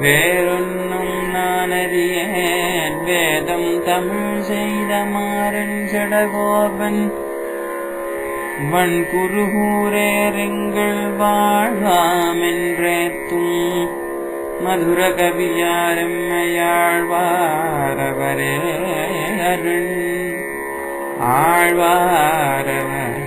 வேறொன்னும் நான் அறியேன் வேதம் தமிழ் செய்த மாறன் சடகோபன் வன் குருகூரேருங்கள் வாழ்வாமென்றேத்தும். மதுர கவியாரெம்மையாழ்வாரவரே அருள். ஆழ்வாரவர்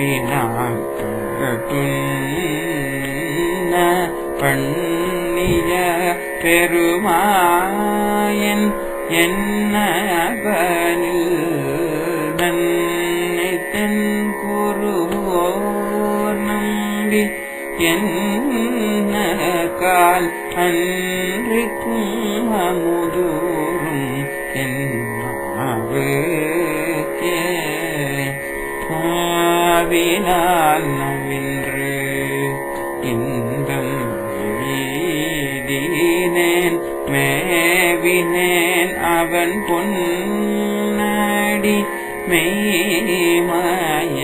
தாம்பினான் பண்ணிய பெருமாயன் என்ன பனில் நன்னித்தன் தென் குருவோர் நம்பி என்ன கால் அன்றுக்கும் அமுதூரும் என்னாவே ஆவினால் நவின்று இன்பம் மீதினேன் மேவினேன் அவன் பொன்னடி மெய்மாய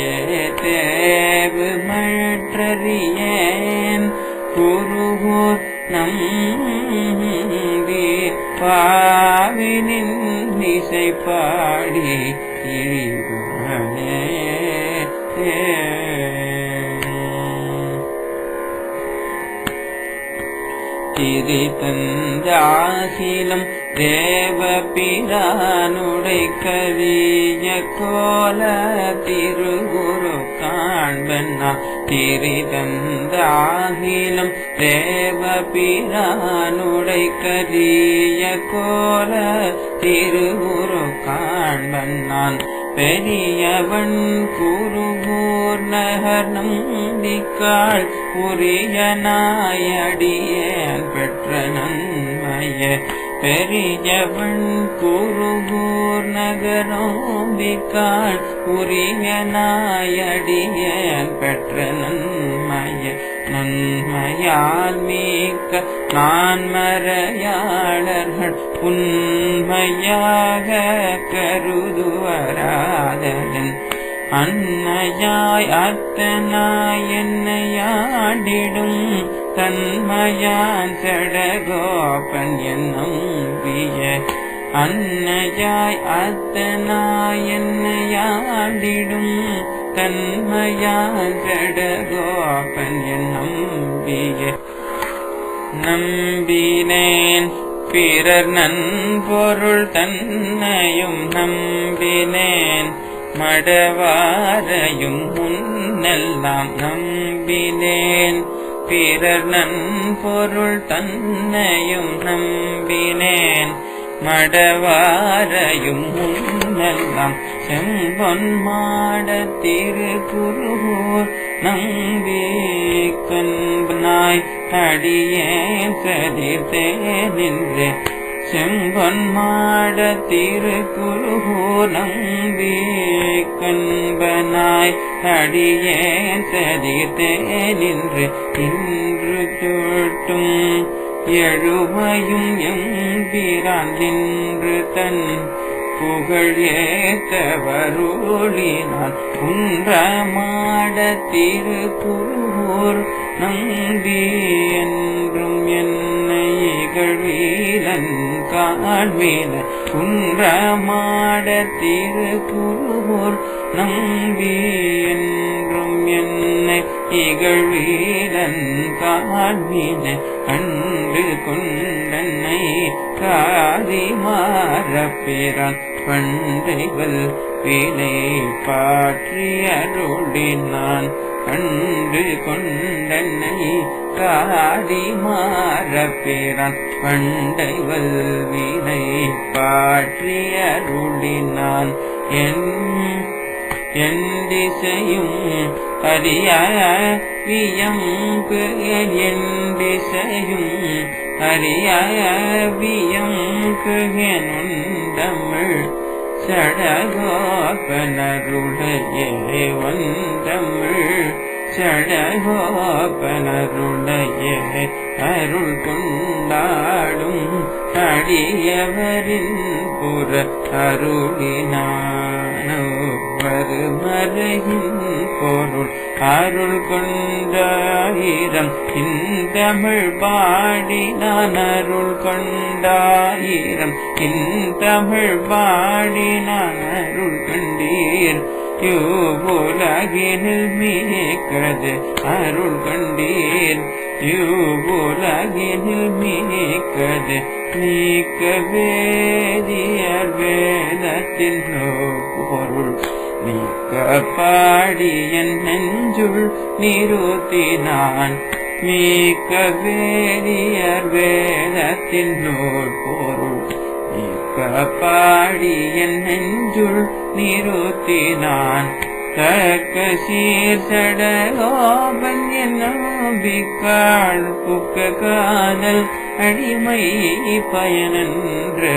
தேவு மற்றறியேன். குருகூர் நம் பாவினின் இசை பாடி திரி தந்தாசிலம் தேவ பிரானுடை கரிய கோல திருகுரு காண்பன்னா திரி தந்தாகிலம் தேவ பிரானுடை கரிய கோல திருகுரு காண்பன்னான் பெரியவன் குருகூர் நகர் நம்பிக்காள் உரிய நாயடியே பெரிய பெரியவன் குருகூர் நகரோம்பிக்காள் உரிய நாயடிய பெற்ற நன்மைய நன்மையால் மீக்க நான் மறையாளர்கள் உண்மையாக கருதுவராதன் அன்னையாய் அத்தனாய் என்னையாடிடும். தன்மையான் சடகோபன் என் நம்பிய அன்னையாய் அத்தனாய் என்னையாடிடும். தன்மையான் சடகோபன் என் நம்பிய நம்பினேன் பிறர் நன்பொருள் தன்னையும் நம்பினேன். மடவாரையும் முன்னெல்லாம் நம்பினேன். பிறர் நன்பொருள் தன்னையும் நம்பினேன். மடவாரையும் முன்னெல்லாம் செம்பொன் மாட திருக்குருகூர் நம்பி கண்பனாய் அடியேன் சதிர்த்தே நின்றேன். செம்பன் மாட திருக்குருகூர் நம்பி கண்பனாய் அடியேன் சதிர்த்தே நின்று இன்று தொட்டும் எழுமையும் எம்பிரான் நின்று தன் புகழ் ஏத்தவருளினான். குன்றமாட திருக்குருகூர் நம்பி என்றும் என் இகழ்வீலன் காண்பீல குன்றமாட திருப்புருவோர் நம்பி என்றும் என்னை இகழ்வீரன் காண்பீன கண்டு கொண்டனை காதி மாறப்பிறான் பண்டைகள் விலை பாற்றியருளினான். கண்டு கொண்டனை காடி மாறப்பிறான் பண்டைவல் வினை பாற்றி அருளினான் என் திசையும் அறிய என் திசையும் அறிய தமிழ் சடகோபனருடைய வந்தமிழ் சடகோபனருடைய அருள் கொண்டாடும் அடியவரின் புற அருளினானோ. வருமறையின் பொருள் அருள் கொண்டாயிரம் இந்தமிழ் பாடினான் அருள் கொண்டாயிரம் இந்தமிழ் பாடினான் அருள் கண்டீர். யூபுலகினில் மீக்கிறது. அருள் கண்டீர் யூபுலகினில் மீக்கிறது. நீக்க வேதியர் வேதத்தின் பொருள் நீக்க பாடியன் நெஞ்சுள் நிறுத்தினான் மீக்க வேதியர் வேதத்தின் நூல். பொருள் நீக்க பாடியன் நெஞ்சுள். நிறுத்தினான். தக்க சீர்சடகோபன் என்னம்பிக்காள் புக்க காதல் அடிமை பயனன்று.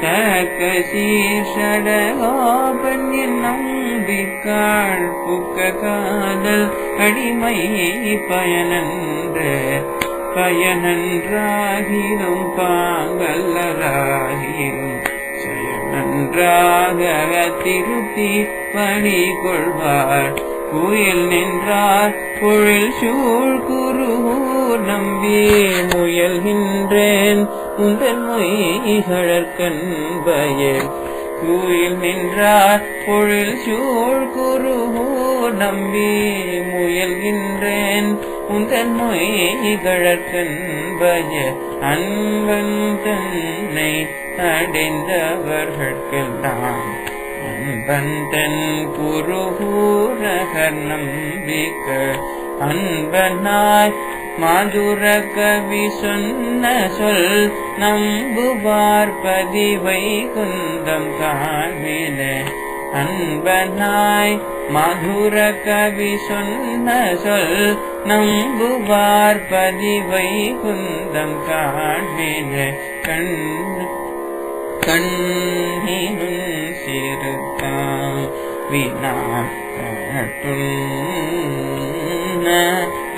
தக்க சீர்ஷடகோபன் என்னம்பிக்காள் புக்க காதல் அடிமை பயனன்று. பயனன்றாகிலும் பாங்கல்லராகிலும் ஒன்றாக திருத்தி பணி கொள்வார். புயல் நின்றார் பொழில் சூழ் குருகூர் நம்பி முயல்கின்றேன். உந்தன் மொய்கழற்கன்பயல் குயில் நின்றார் பொழில் சூழ் குருகூர் நம்பி முயல்கின்றேன். உந்தன் மொய்கழற்கன்பய அன்பன் தன்னை அடைந்தவர்களுக்கெல்லாம் அன்பந்தன் குருகூரகர் நம்பிக்க அன்பனாய் மாதுர கவி சொன்ன சொல் நம்புவார் பதிவை குந்தம் காண்பினே அன்பனாய் மதுர கவி சொன்ன சொல் நம்புவார் பதிவை குந்தம் காண்பின கண் கண்ணினும் சிறுத்தாம் வினாட்டுண்ண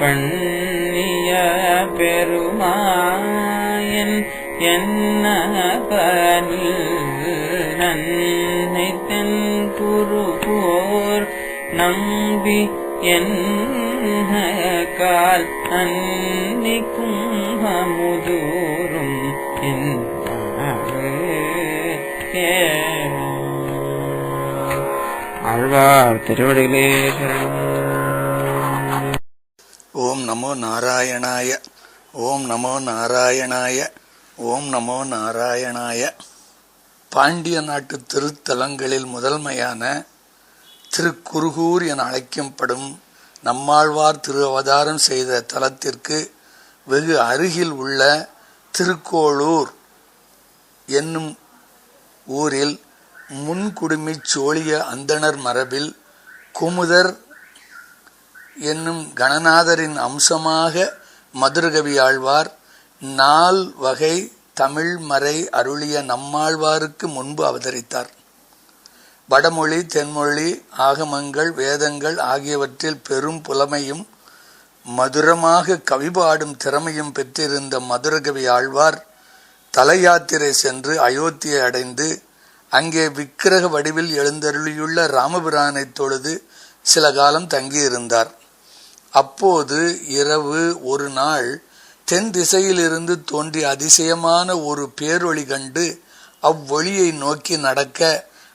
பண்ணிய பெருமாயன் என்ன பனில் நன்னை தென் குரு போர் நம்பி என் கால் அன்னிக்கும் அமுதூரும் என் ஆழ்வார் திருவடிகளே ஓம் நமோ நாராயணாய ஓம் நமோ நாராயணாய ஓம் நமோ நாராயணாய. பாண்டிய நாட்டு திருத்தலங்களில் முதன்மையான திருக்குருகூர் என அழைக்கப்படும் நம்மாழ்வார் திரு அவதாரம் செய்த தலத்திற்கு வெகு அருகில் உள்ள திருக்கோளூர் என்னும் ஊரில் முன்குடுமிச் சோழிய அந்தணர் மரபில் குமுதர் என்னும் கணநாதரின் அம்சமாக மதுரகவி ஆழ்வார் நால் வகை தமிழ் மறை அருளிய நம்மாழ்வாருக்கு முன்பு அவதரித்தார். வடமொழி தென்மொழி ஆகமங்கள் வேதங்கள் ஆகியவற்றில் பெரும் புலமையும் மதுரமாக கவிபாடும் திறமையும் பெற்றிருந்த மதுரகவி ஆழ்வார் தல யாத்திரை சென்று அயோத்தியை அடைந்து அங்கே விக்கிரக வடிவில் எழுந்தருளியுள்ள ராமபிரானை தொழுது சில காலம் தங்கியிருந்தார். அப்போது இரவு ஒரு நாள் தென் திசையிலிருந்து தோன்றிய அதிசயமான ஒரு பேரொளி கண்டு அவ்வொளியை நோக்கி நடக்க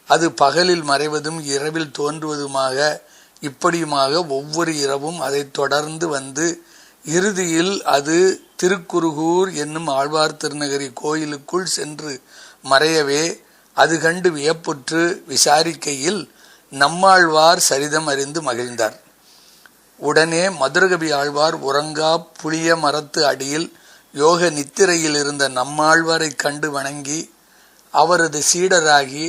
அது பகலில் மறைவதும் இரவில் தோன்றுவதுமாக இப்படியுமாக ஒவ்வொரு இரவும் அதை தொடர்ந்து வந்து இறுதியில் அது திருக்குறுகூர் என்னும் ஆழ்வார் திருநகரி கோயிலுக்குள் சென்று மறையவே அது கண்டு வியப்புற்று விசாரிக்கையில் நம்மாழ்வார் சரிதம் அறிந்து மகிழ்ந்தார். உடனே மதுரகவி ஆழ்வார் உறங்கா புளிய மரத்து அடியில் யோக நித்திரையில் இருந்த நம்மாழ்வாரை கண்டு வணங்கி அவரது சீடராகி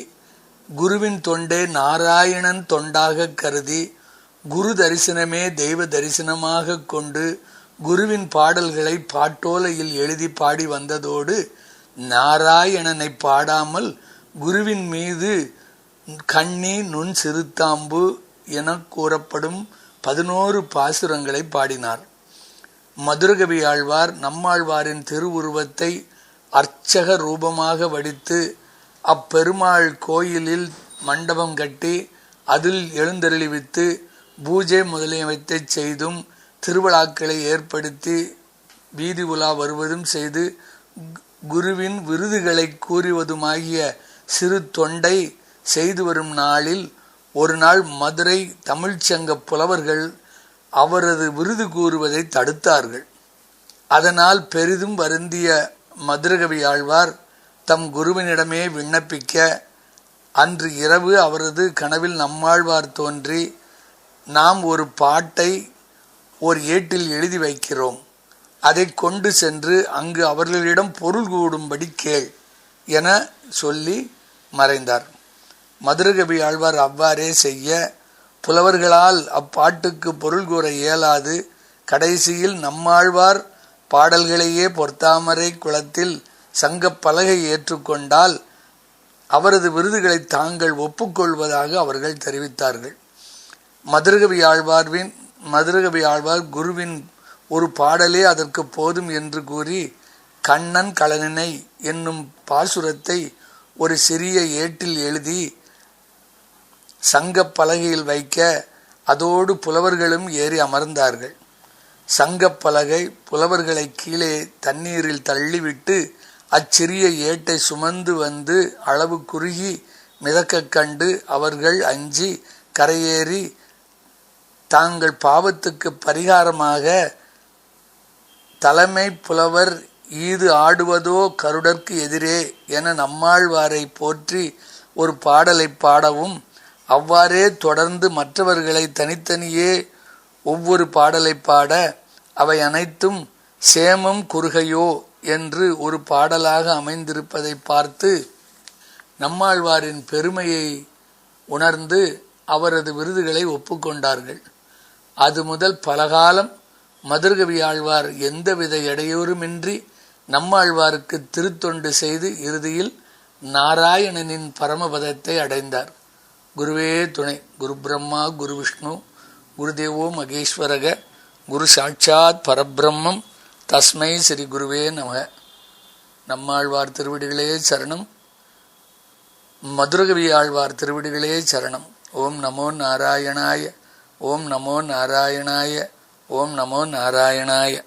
குருவின் தொண்டே நாராயணன் தொண்டாக கருதி குரு தரிசனமே தெய்வ தரிசனமாக கொண்டு குருவின் பாடல்களை பாட்டோலையில் எழுதி பாடி வந்ததோடு நாராயணனை பாடாமல் குருவின் மீது கண்ணி நுண் சிறுத்தாம்பு என கூறப்படும் பதினோரு பாசுரங்களை பாடினார். மதுரகவி ஆழ்வார் நம்மாழ்வாரின் திருவுருவத்தை அர்ச்சக ரூபமாக வடித்து அப்பெருமாள் கோயிலில் மண்டபம் கட்டி அதில் எழுந்தருளிவித்து பூஜை முதலியவற்றை செய்தும் திருவிழாக்களை ஏற்படுத்தி வீதி உலா வருவதும் செய்து குருவின் விருதுகளை கூறுவதுமாகிய சிறு தொண்டை செய்து வரும் நாளில் ஒரு நாள் மதுரை தமிழ்ச்சங்க புலவர்கள் அவரது விருது கூறுவதை தடுத்தார்கள். அதனால் பெரிதும் வருந்திய மதுரகவி ஆழ்வார் தம் குருவினிடமே விண்ணப்பிக்க அன்று இரவு அவரது கனவில் நம்மாழ்வார் தோன்றி நாம் ஒரு பாட்டை ஒரு ஏட்டில் எழுதி வைக்கிறோம். அதை கொண்டு சென்று அங்கு அவர்களிடம் பொருள் கூடும்படி கேள் என சொல்லி மறைந்தார். மதுரகவி ஆழ்வார் அவ்வாறே செய்ய புலவர்களால் அப்பாட்டுக்கு பொருள் கூற இயலாது கடைசியில் நம்மாழ்வார் பாடல்களையே பொற்தாமரை குளத்தில் சங்கப் பலகை ஏற்றுக்கொண்டால் அவரது விருதுகளை தாங்கள் ஒப்புக்கொள்வதாக அவர்கள் தெரிவித்தார்கள். மதுரகவி ஆழ்வார்வின் மதுரகவி ஆழ்வார் குருவின் ஒரு பாடலே அதற்கு போதும் என்று கூறி கண்ணன் கலனினை என்னும் பாசுரத்தை ஒரு சிறிய ஏட்டில் எழுதி சங்கப் பலகையில் வைக்க அதோடு புலவர்களும் ஏறி அமர்ந்தார்கள். சங்கப் பலகை புலவர்களை கீழே தண்ணீரில் தள்ளிவிட்டு அச்சிறிய ஏட்டை சுமந்து வந்து அளவு குறுகி மிதக்கக் கண்டு அவர்கள் அஞ்சி கரையேறி தாங்கள் பாவத்துக்கு பரிகாரமாக தலைமை புலவர் ஈது ஆடுவதோ கருடற்கு எதிரே என நம்மாழ்வாரை போற்றி ஒரு பாடலை பாடவும் அவ்வாறே தொடர்ந்து மற்றவர்களை தனித்தனியே ஒவ்வொரு பாடலை பாட அவை அனைத்தும் சேமம் குறுகையோ என்று ஒரு பாடலாக அமைந்திருப்பதை பார்த்து நம்மாழ்வாரின் பெருமையை உணர்ந்து அவரது விருதுகளை ஒப்புக்கொண்டார்கள். அது முதல் பலகாலம் மதுர்கவி ஆழ்வார் எந்தவித இடையூறுமின்றி நம்மாழ்வாருக்கு திருத்தொண்டு செய்து இறுதியில் நாராயணனின் பரமபதத்தை அடைந்தார். குருவே துணை குரு பிரம்மா குரு விஷ்ணு குருதேவோ மகேஸ்வரக குரு சாட்சாத் பரபிரம்மம் தஸ்மை ஸ்ரீ குருவே நம. நம்மாழ்வார் திருவடிகளே சரணம். மதுரகவி ஆழ்வார் திருவடிகளே சரணம். ஓம் நமோ நாராயணாய. ஓம் நமோ நாராயணாய. ஓம் நமோ நாராயணாய.